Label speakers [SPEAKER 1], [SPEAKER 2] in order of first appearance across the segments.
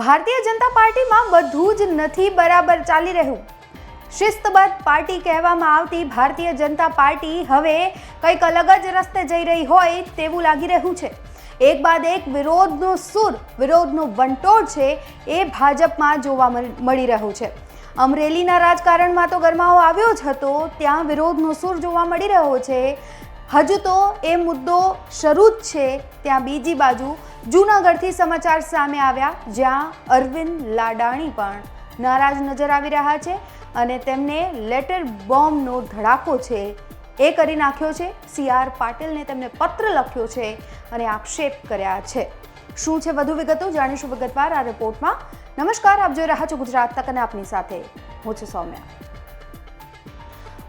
[SPEAKER 1] ભારતીય જનતા પાર્ટીમાં બધું જ નથી બરાબર ચાલી રહ્યું. શિસ્તબદ્ધ પાર્ટી કહેવામાં આવતી ભારતીય જનતા પાર્ટી હવે કંઈક અલગ જ રસ્તે જઈ રહી હોય તેવું લાગી રહ્યું છે. એક બાદ એક વિરોધનો સૂર, વિરોધનો વંટોળ છે એ ભાજપમાં જોવા મળ- રહ્યો છે. અમરેલીના રાજકારણમાં તો ગરમાવો આવ્યો જ હતો, ત્યાં વિરોધનો સૂર જોવા મળી રહ્યો છે. હજુ તો એ મુદ્દો શરૂ જ છે ત્યાં બીજી બાજુ જૂનાગઢથી સમાચાર સામે આવ્યા જ્યાં અરવિંદ લાડાણી પણ નારાજ નજર આવી રહ્યા છે અને તેમને લેટર બોમ્બનો ધડાકો છે. એ કરી નાખ્યો છે. સી આર પાટીલને તેમને પત્ર લખ્યો છે અને આક્ષેપ કર્યા છે. શું છે વધુ વિગતો જાણીશું વિગતવાર આ રિપોર્ટમાં. નમસ્કાર, આપ જોઈ રહ્યા છો ગુજરાત તક અને આપની સાથે હું છું સૌમ્યા.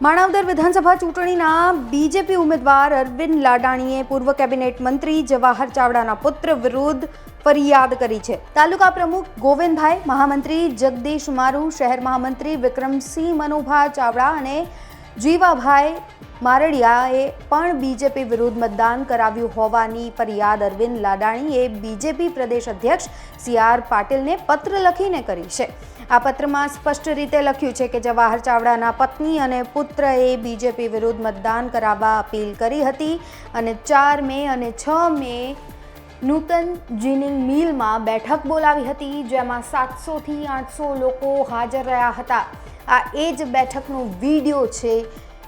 [SPEAKER 1] માણાવદર વિધાનસભા ચૂંટણીના બીજેપી ઉમેદવાર અરવિંદ લાડાણીએ પૂર્વ કેબિનેટ મંત્રી જવાહર ચાવડાના પુત્ર વિરુદ્ધ ફરિયાદ કરી છે. તાલુકા પ્રમુખ ગોવિંદભાઈ, મહામંત્રી જગદીશ મારુ, શહેર મહામંત્રી વિક્રમસિંહ મનોભા ચાવડા અને જીવાભાઈ મારડિયાએ પણ બીજેપી વિરુદ્ધ મતદાન કરાવ્યું હોવાની ફરિયાદ અરવિંદ લાડાણીએ બીજેપી પ્રદેશ અધ્યક્ષ સી આર પાટીલને પત્ર લખીને કરી છે. આ પત્રમાં સ્પષ્ટ રીતે લખ્યું છે કે જવાહર ચાવડાના પત્ની અને પુત્રએ બીજેપી વિરુદ્ધ મતદાન કરાવવા અપીલ કરી હતી અને ચાર મે અને છ મે નૂતન જીનિંગ મિલમાં બેઠક બોલાવી હતી, જેમાં સાતસોથી આઠસો લોકો હાજર રહ્યા હતા. આ એ જ બેઠકનો વીડિયો છે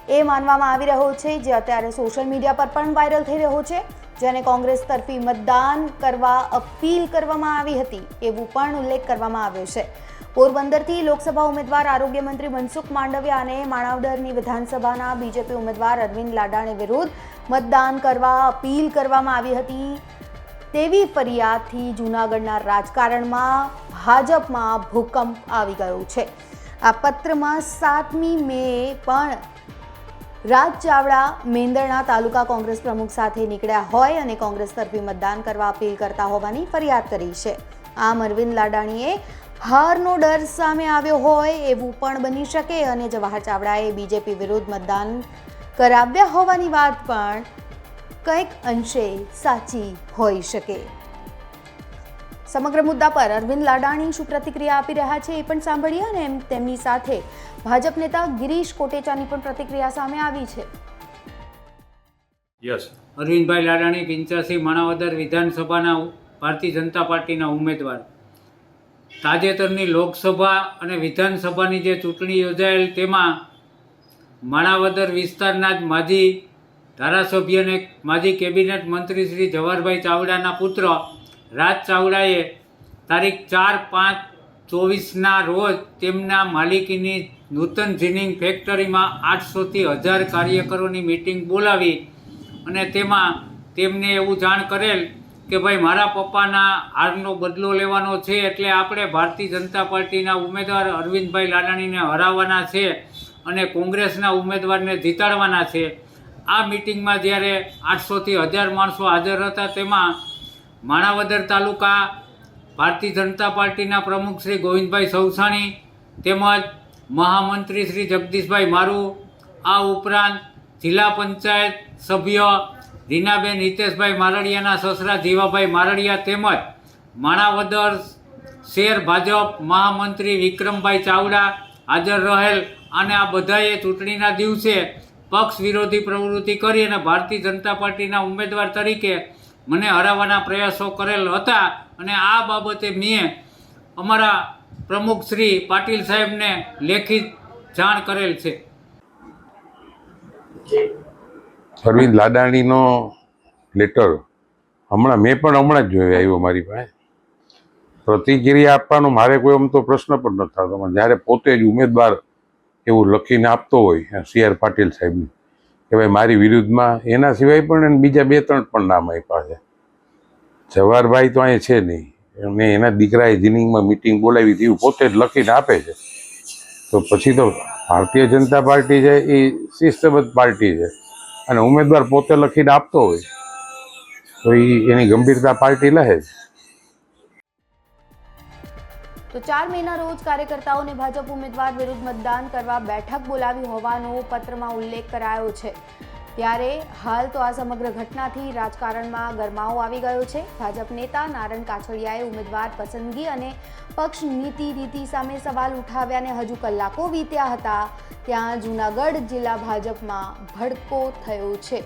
[SPEAKER 1] એ માનવામાં આવી રહ્યો છે, જે અત્યારે સોશિયલ મીડિયા પર પણ વાયરલ થઈ રહ્યો છે, જેને કોંગ્રેસ તરફી મતદાન કરવા અપીલ કરવામાં આવી હતી, એવું પણ ઉલ્લેખ કરવામાં આવ્યો છે. પોરબંદરથી લોકસભા ઉમેદવાર આરોગ્ય મંત્રી મનસુખ માંડવિયા અને માણાવદરની વિધાનસભાના બીજેપી ઉમેદવાર અરવિંદ લાડાણી વિરુદ્ધ મતદાન કરવા અપીલ કરવામાં આવી હતી. તેવી ફરિયાદથી જૂનાગઢના રાજકારણમાં ભાજપમાં ભૂકંપ આવી ગયો છે. આ પત્રમાં સાતમી મે પણ રાજ ચાવડા મેંદરણા તાલુકા કોંગ્રેસ પ્રમુખ સાથે નીકળ્યા હોય અને કોંગ્રેસ તરફી મતદાન કરવા અપીલ કરતા હોવાની ફરિયાદ કરી છે. આમ અરવિંદ લાડાણીએ હારનો ડર સામે આવ્યો હોય એવું પણ બની શકે અને જવાહર ચાવડાએ બીજેપી વિરુદ્ધ મતદાન કરાવ્યા હોવાની વાત પણ કંઈક અંશે સાચી હોઈ શકે. સમગ્ર મુદ્દા પર અરવિંદ લાડાણી શું પ્રતિક્રિયા આપી રહ્યા છે એ પણ સાંભળીએ અને એમ તેમની સાથે ભાજપ નેતા ગિરીશ કોટેચાની પણ પ્રતિક્રિયા સામે આવી છે.
[SPEAKER 2] યસ.
[SPEAKER 3] અરવિંદભાઈ લાડાણી પિંચાસી માણાવદર વિધાનસભાના ભારતીય જનતા પાર્ટીના ઉમેદવાર. તાજેતરની લોકસભા અને વિધાનસભાની જે ચૂંટણી યોજાયેલ, તેમાં માણાવદર વિસ્તારના જ માજી ધારાસભ્ય અને માજી કેબિનેટ મંત્રી શ્રી જવાહરભાઈ ચાવડાના પુત્ર રાજ ચાવડાએ તારીખ ચાર પાંચ ચોવીસના રોજ તેમના માલિકીની નૂતન જીનિંગ ફેક્ટરીમાં આઠસોથી હજાર કાર્યકરોની મિટિંગ બોલાવી અને તેમાં તેમને એવું જાણ કરેલ કે ભાઈ, મારા પપ્પાના હારનો બદલો લેવાનો છે એટલે આપણે ભારતીય જનતા પાર્ટીના ઉમેદવાર અરવિંદભાઈ લાડાણીને હરાવવાના છે અને કોંગ્રેસના ઉમેદવારને જીતાડવાના છે. આ મિટિંગમાં જ્યારે આઠસોથી હજાર માણસો હાજર હતા, તેમાં માણાવદર તાલુકા ભારતીય જનતા પાર્ટીના પ્રમુખ શ્રી ગોવિંદભાઈ સૌસાણી તેમજ મહામંત્રી શ્રી જગદીશભાઈ મારુ, આ ઉપરાંત જિલ્લા પંચાયત સભ્ય રીનાબેન હિતેશભાઈ મારડિયાના સસરા જીવાભાઈ મારડિયા તેમજ માણાવદર શેર ભાજપ મહામંત્રી વિક્રમભાઈ ચાવડા હાજર રહેલ. અને આ બધાએ ચૂંટણીના દિવસે પક્ષ વિરોધી પ્રવૃત્તિ કરી અને ભારતીય જનતા પાર્ટીના ઉમેદવાર તરીકે મને હરાવવાના પ્રયાસો કરેલ હતા. અને આ બાબતે મેં અમારા પ્રમુખ શ્રી પાટીલ સાહેબને લેખિત જાણ કરેલ છે.
[SPEAKER 4] અરવિંદ લાડાણીનો લેટર હમણાં મેં પણ હમણાં જ જોયો આવ્યો મારી પાસે. પ્રતિક્રિયા આપવાનો મારે કોઈ આમ તો પ્રશ્ન પણ ન થતો. પણ જ્યારે પોતે જ ઉમેદવાર એવું લખીને આપતો હોય સી આર પાટીલ સાહેબને, કે ભાઈ મારી વિરુદ્ધમાં એના સિવાય પણ બીજા બે ત્રણ પણ નામ આપ્યા છે. જવાહરભાઈ તો અહીંયા છે નહીં. અને એના દીકરાએ જીનિંગમાં મિટિંગ બોલાવી હતી, એવું પોતે જ લખીને આપે છે. તો પછી તો ભારતીય જનતા પાર્ટી છે, એ શિસ્તબદ્ધ પાર્ટી છે. અને ઉમેદવાર પોતે લખીને આપતો હોય, તો એની ગંભીરતા પાર્ટી લે
[SPEAKER 1] તો ચાર મેના રોજ કાર્યકર્તાઓને ભાજપ ઉમેદવાર વિરુદ્ધ મતદાન કરવા બેઠક બોલાવી હોવાનો પત્રમાં ઉલ્લેખ કરાયો છે. ત્યારે હાલ તો આ સમગ્ર ઘટનાથી રાજકારણમાં ગરમાવો આવી ગયો છે. ભાજપ નેતા નારણ કાછડિયાએ ઉમેદવાર પસંદગી અને પક્ષ નીતિ રીતિ સામે સવાલ ઉઠાવ્યા અને હજુ કલાકો વીત્યા હતા. ત્યાં જૂનાગઢ જિલ્લા ભાજપમાં ભડકો થયો છે.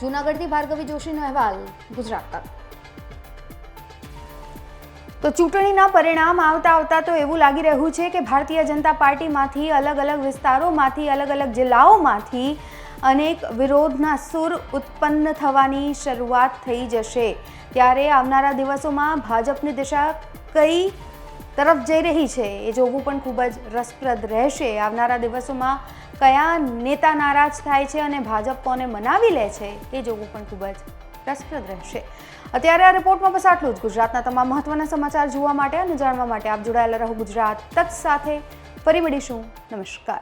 [SPEAKER 1] જૂનાગઢથી ભાર્ગવી જોશીનો અહેવાલ ગુજરાત તક તો ચૂંટણીના પરિણામ આવતા આવતા તો એવું લાગી રહ્યું છે કે ભારતીય જનતા પાર્ટીમાંથી અલગ અલગ વિસ્તારોમાંથી, અલગ અલગ જિલ્લાઓમાંથી અનેક વિરોધના સુર ઉત્પન્ન થવાની શરૂઆત થઈ જશે. ત્યારે આવનારા દિવસોમાં ભાજપની દિશા કઈ તરફ જઈ રહી છે એ જોવું પણ ખૂબ જ રસપ્રદ રહેશે. આવનારા દિવસોમાં કયા નેતા નારાજ થાય છે અને ભાજપ કોને મનાવી લે છે એ જોવું પણ ખૂબ જ રસપ્રદ રહેશે. અત્યારે આ રિપોર્ટમાં બસ આટલું જ. ગુજરાતના તમામ મહત્વના સમાચાર જોવા માટે અને જાણવા માટે આપ જોડાયેલા રહો ગુજરાત તક સાથે. ફરી મળીશું. નમસ્કાર.